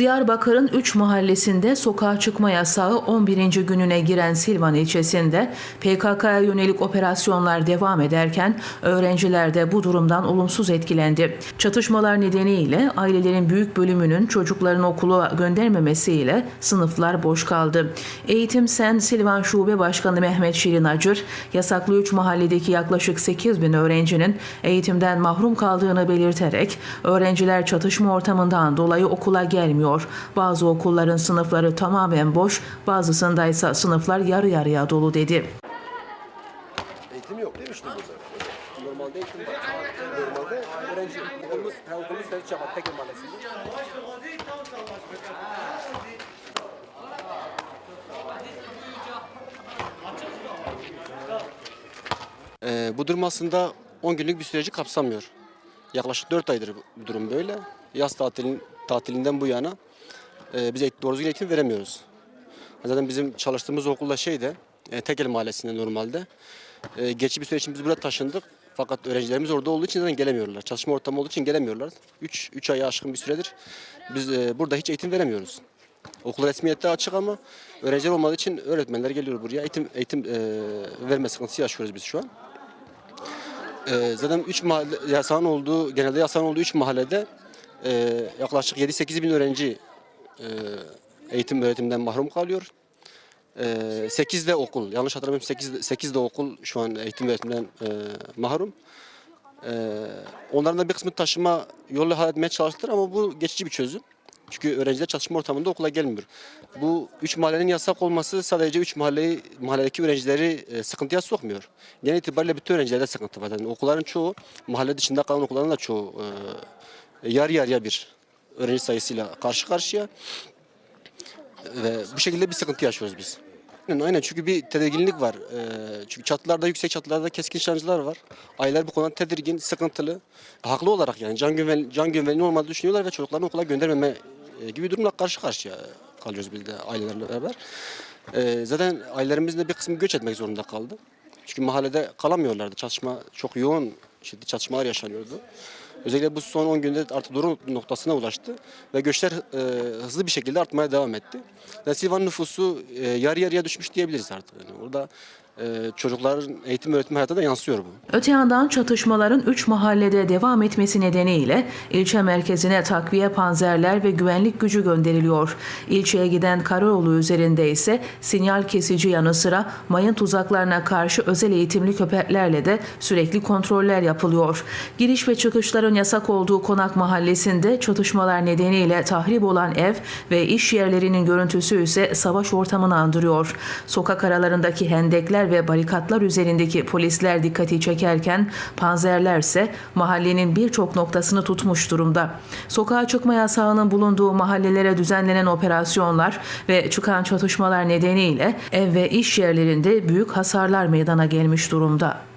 Diyarbakır'ın 3 mahallesinde sokağa çıkma yasağı 11. gününe giren Silvan ilçesinde PKK'ya yönelik operasyonlar devam ederken öğrenciler de bu durumdan olumsuz etkilendi. Çatışmalar nedeniyle ailelerin büyük bölümünün çocuklarını okula göndermemesiyle sınıflar boş kaldı. Eğitim Sen Silvan Şube Başkanı Mehmet Şirin Acır, yasaklı 3 mahalledeki yaklaşık 8 bin öğrencinin eğitimden mahrum kaldığını belirterek öğrenciler çatışma ortamından dolayı okula gelmiyor. Bazı okulların sınıfları tamamen boş, bazısında ise sınıflar yarı yarıya dolu dedi. Eğitim yok değil mi burada? Normalde eğitim var. Normalde öğrenci okulumuz, okulumuz Ferit Çabat Tekin Mahallesi'nde. Ee, bu durum aslında 10 günlük bir süreci kapsamıyor. Yaklaşık 4 aydır bu durum böyle. Yaz tatilin, tatilinden bu yana e, biz doğru düzgün eğitim veremiyoruz. Zaten bizim çalıştığımız okulda şeyde, e, Tekel Mahallesi'nde normalde. E, geçici bir süre için biz buraya taşındık. Fakat öğrencilerimiz orada olduğu için zaten gelemiyorlar. Çalışma ortamı olduğu için gelemiyorlar. 3 3 aya aşkın bir süredir biz e, burada hiç eğitim veremiyoruz. Okul resmiyette açık ama öğrenciler olmadığı için öğretmenler geliyor buraya. Eğitim eğitim e, verme sıkıntısı yaşıyoruz biz şu an. E, zaten 3 mahalle yasağın olduğu, genelde yasağın olduğu 3 mahallede e, yaklaşık 7-8 bin öğrenci e, eğitim öğretimden mahrum kalıyor. Ee, 8 de okul, yanlış hatırlamıyorum 8, 8 de okul şu an eğitim öğretimden e, mahrum. Ee, onların da bir kısmı taşıma yolu halletmeye çalıştılar ama bu geçici bir çözüm. Çünkü öğrenciler çalışma ortamında okula gelmiyor. Bu üç mahallenin yasak olması sadece üç mahalleyi, mahalledeki öğrencileri e, sıkıntıya sokmuyor. Genel itibariyle bütün öğrencilerde sıkıntı var. Yani okulların çoğu, mahalle dışında kalan okulların da çoğu e, yarı yarıya bir öğrenci sayısıyla karşı karşıya. Ve bu şekilde bir sıkıntı yaşıyoruz biz. Aynen, çünkü bir tedirginlik var. Ee, çünkü çatılarda, yüksek çatılarda keskin nişancılar var. Aileler bu konuda tedirgin, sıkıntılı. Haklı olarak yani can, güven, can güvenliği olmadığını düşünüyorlar ve çocuklarını okula göndermeme e, gibi durumla karşı karşıya kalıyoruz biz de ailelerle beraber. Ee, zaten ailelerimizin de bir kısmı göç etmek zorunda kaldı. Çünkü mahallede kalamıyorlardı. Çatışma çok yoğun şiddetli çatışmalar yaşanıyordu. Özellikle bu son 10 günde artık durum noktasına ulaştı ve göçler e, hızlı bir şekilde artmaya devam etti. Yani Silvan nüfusu e, yarı yarıya düşmüş diyebiliriz artık. Yani orada çocukların eğitim öğretim hayatına da yansıyor bu. Öte yandan çatışmaların 3 mahallede devam etmesi nedeniyle ilçe merkezine takviye panzerler ve güvenlik gücü gönderiliyor. İlçeye giden karayolu üzerinde ise sinyal kesici yanı sıra mayın tuzaklarına karşı özel eğitimli köpeklerle de sürekli kontroller yapılıyor. Giriş ve çıkışların yasak olduğu Konak Mahallesi'nde çatışmalar nedeniyle tahrip olan ev ve iş yerlerinin görüntüsü ise savaş ortamını andırıyor. Sokak aralarındaki hendekler ve barikatlar üzerindeki polisler dikkati çekerken panzerlerse mahallenin birçok noktasını tutmuş durumda. Sokağa çıkma yasağının bulunduğu mahallelere düzenlenen operasyonlar ve çıkan çatışmalar nedeniyle ev ve iş yerlerinde büyük hasarlar meydana gelmiş durumda.